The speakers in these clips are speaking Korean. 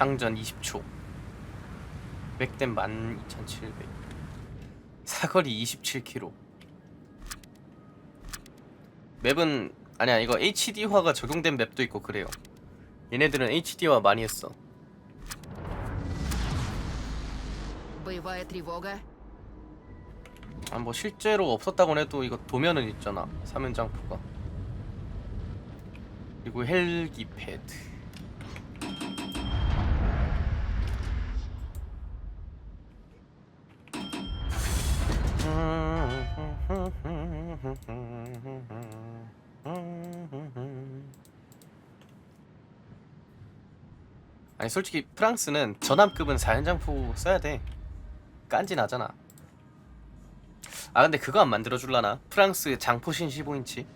장전 20초. 맥댐 12,700 사거리 27km 맵은 아니야 이거 HD화가 적용된 맵도 있고 그래요. 얘네들은 HD화 많이 했어. 아 뭐 실제로 없었다고 해도 이거 도면은 있잖아 사면장포가. 그리고 헬기패드. 솔직히 프랑스는 전함급은 사연장포 써야 돼 깐지 나잖아 아 근데 그거 안 만들어 줄라나? 프랑스 장포신 15인치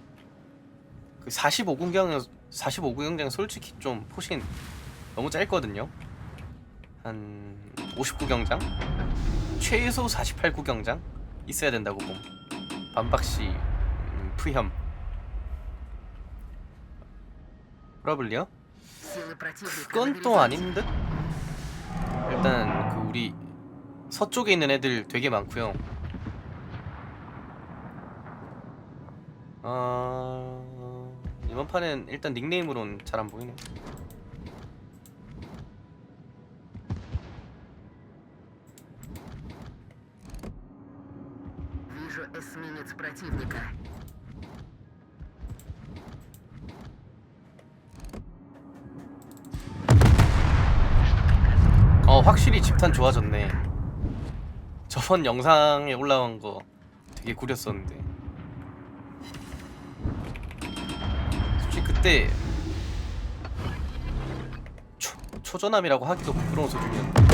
그 45구경 45구경장 솔직히 좀 포신 너무 짧거든요 한 59경장? 최소 48구경장 있어야 된다고 봄 반박시 음, 프염 프라블리요? 그건 또 아닌 듯? 일단 그 우리 서쪽에 있는 애들 되게 많구요 어... 아, 이번 판은 일단 닉네임으론 잘 안 보이네 확실히 집탄 좋아졌네. 저번 영상에 올라온 거 되게 구렸었는데. 솔직히 그때 초, 초전함이라고 하기도 부끄러운 소중이었는데.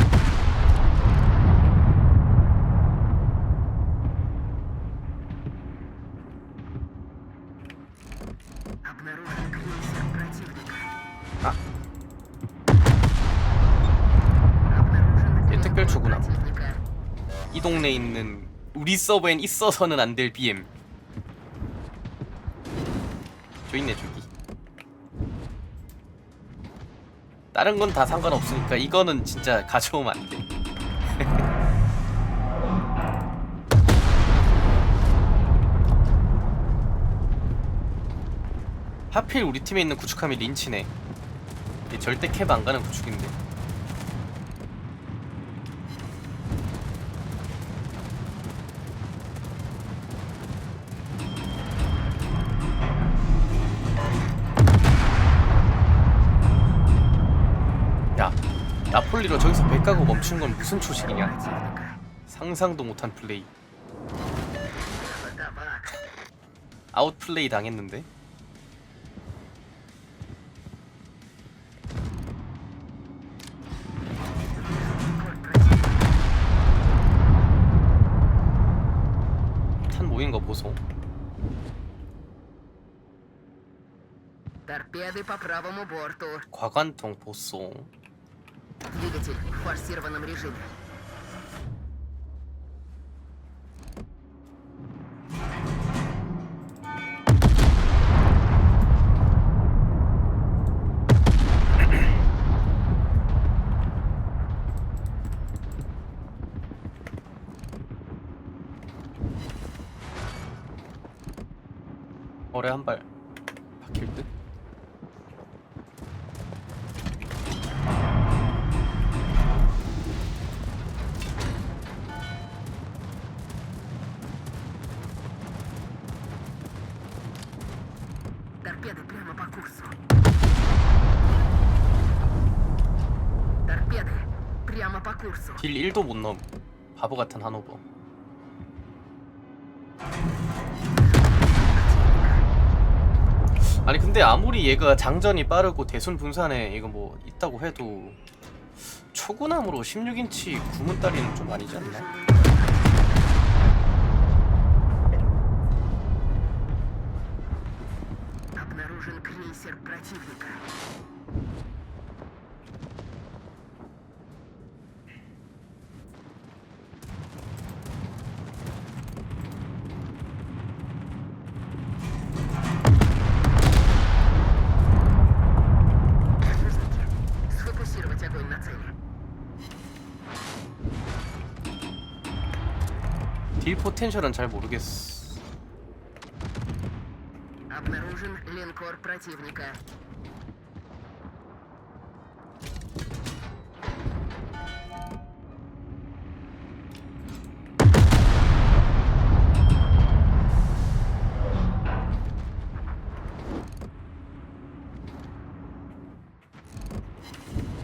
아 이 동네에 있는 우리 서버엔 있어서는 안 될 BM 저 있네 저기. 다른 건 다 상관없으니까 이거는 진짜 가져오면 안돼. 하필 우리 팀에 있는 구축함이 린치네. 얘 절대 캡 안 가는 구축인데 섣불리로 저기서 백가고 멈춘 건 무슨 초식이냐? 상상도 못한 플레이. 아웃플레이 당했는데? 탄 모인 거 보소. 과관통 보송 Двигатель в форсированном режиме. 어뢰 한 발 박힐 듯 딜 1도 못 넘 바보 같은 한오버 아니 근데 아무리 얘가 장전이 빠르고 대순 분산에 이거 뭐 있다고 해도 초구남으로 16인치 구문다리는 좀 아니지 않나? 딜 포텐셜은 잘 모르겠어. Обнаружен линкор противника.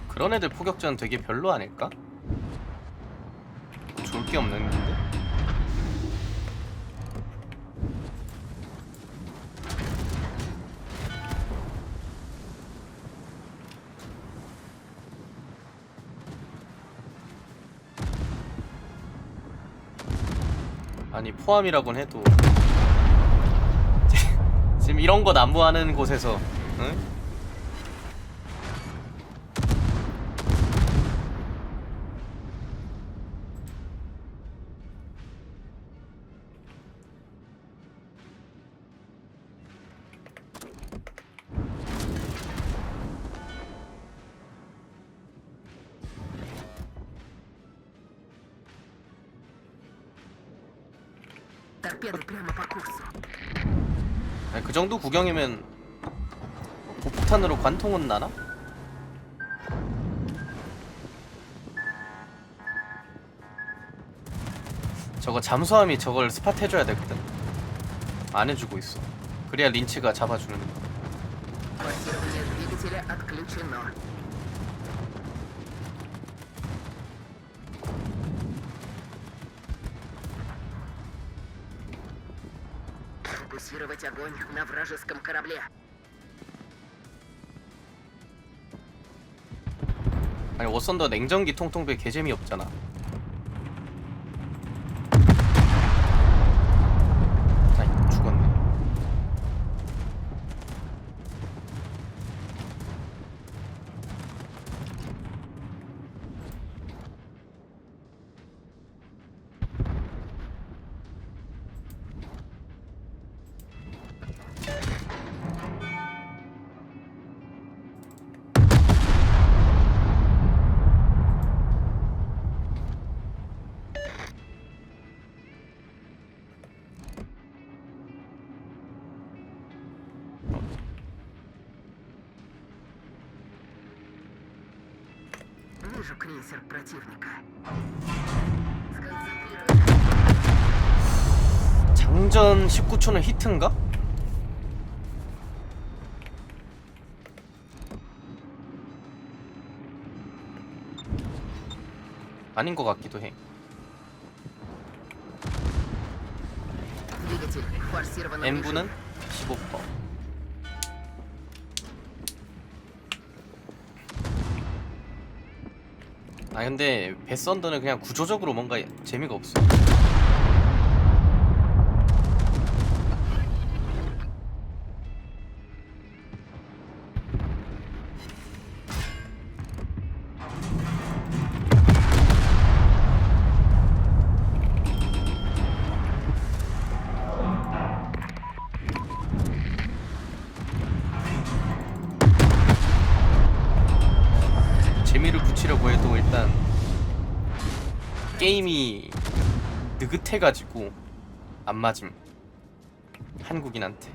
그런 애들 포격전 되게 별로 아닐까? 좋을 게 없는데. 아니 포함이라곤 해도 지금 이런 거 난무하는 곳에서 응? Торпеды прямо по курсу. 아니, 그 정도 구경이면 고폭탄으로 관통은 나나? 저거 잠수함이 저걸 스팟 해줘야 되거든. 안 해주고 있어. 그래야 린치가 잡아주는. 거. Форсирование двигателя отключено. Фокусировать огонь на вражеском корабле. 아니 워선더 냉전기 통통배 개재미 없잖아. крейсер противника. Сконцентрировать 장전 19초는 히트인가? 아닌 것 같기도 해. двигатель в форсированном N분은 режиме. 15%. 아 근데 베썬더는 그냥 구조적으로 뭔가 재미가 없어. 게임이 느긋해가지고 안 맞음. 한국인한테.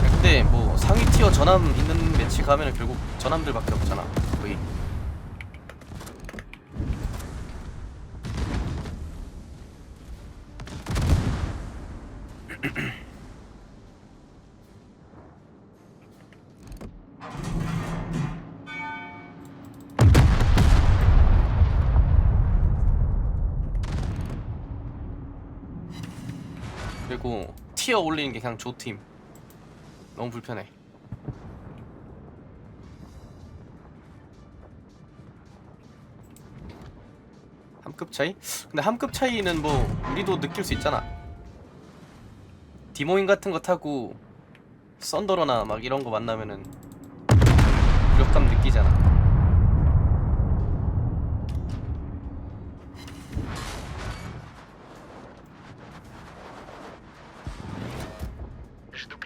근데 뭐 상위 티어 전함 있는 매치 가면 은 결국 전함들밖에 없잖아 거의 그리고 티어 올리는 게 그냥 조팀. 너무 불편해. 함급 차이? 근데 함급 차이는 뭐 우리도 느낄 수 있잖아 디모인 같은 거 타고 썬더러나 막 이런 거 만나면은 무력감 느끼잖아 Жду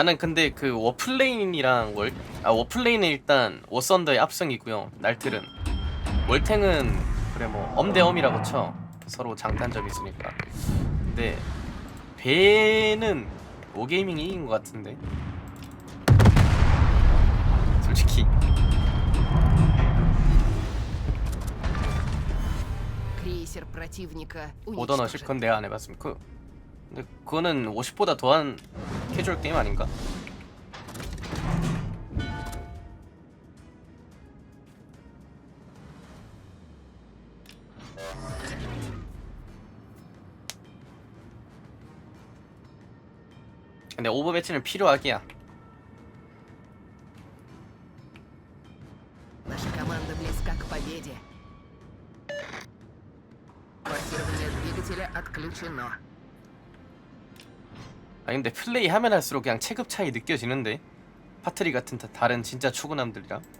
나는 근데 그 워플레인이랑 월, 아 워플레인은 일단 워썬더의 압승이고요. 날틀은 월탱은 그래 뭐 엄대엄이라고 쳐 서로 장단점이 있으니까. 근데 배는 오게이밍이 이긴 것 같은데. 솔직히. 오더너 실컨 내가 안 해봤으면 그 근데 그거는 50보다 더한 캐주얼 게임 아닌가? 근데 오버매치는 필요하기야 아 근데 플레이 하면 할수록 그냥 체급 차이 느껴지는데? 파트리 같은 다, 다른 진짜 초보남들이랑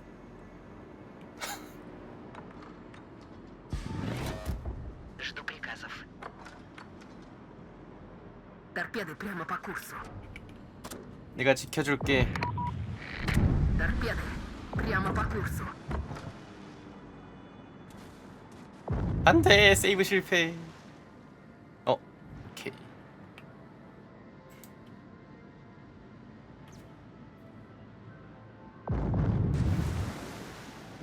내가 지켜줄게. 안돼 세이브 실패.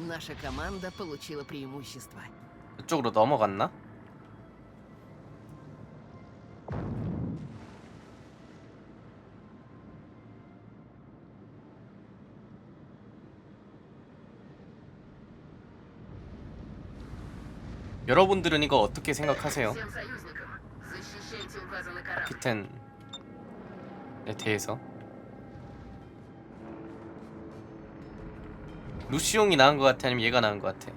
Наша команда получила преимущество. 이쪽으로 넘어갔나? 여러분들은 이거 어떻게 생각하세요? Всем союзникам, защищайте указанный корабль. 피텐에 대해서 루시용이 나은 것 같아 아니면 얘가 나은 것 같아?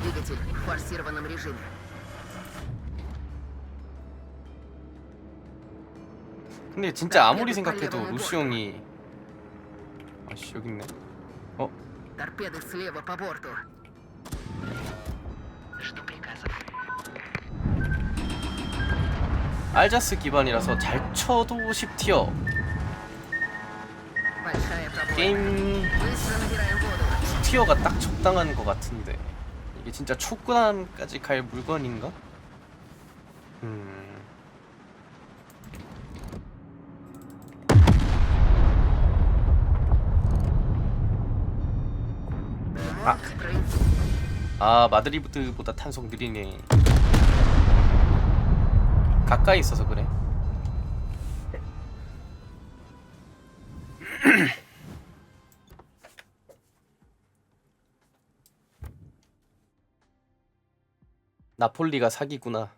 Двигатель в форсированном режиме. 근데 진짜 아무리 생각해도 루시용이 아씨 여기 있네 어? Торпеды слева по борту. Жду приказов. 알자스 기반이라서 잘 쳐도 10티어 Большая проблема. 게임 Быстро набираем воду. 티어가 딱 적당한 것 같은데 이게 진짜 초구단까지 갈 물건인가? 음 아. 아 마드리드보다 탄속 느리네. 가까이 있어서 그래. 나폴리가 사기구나.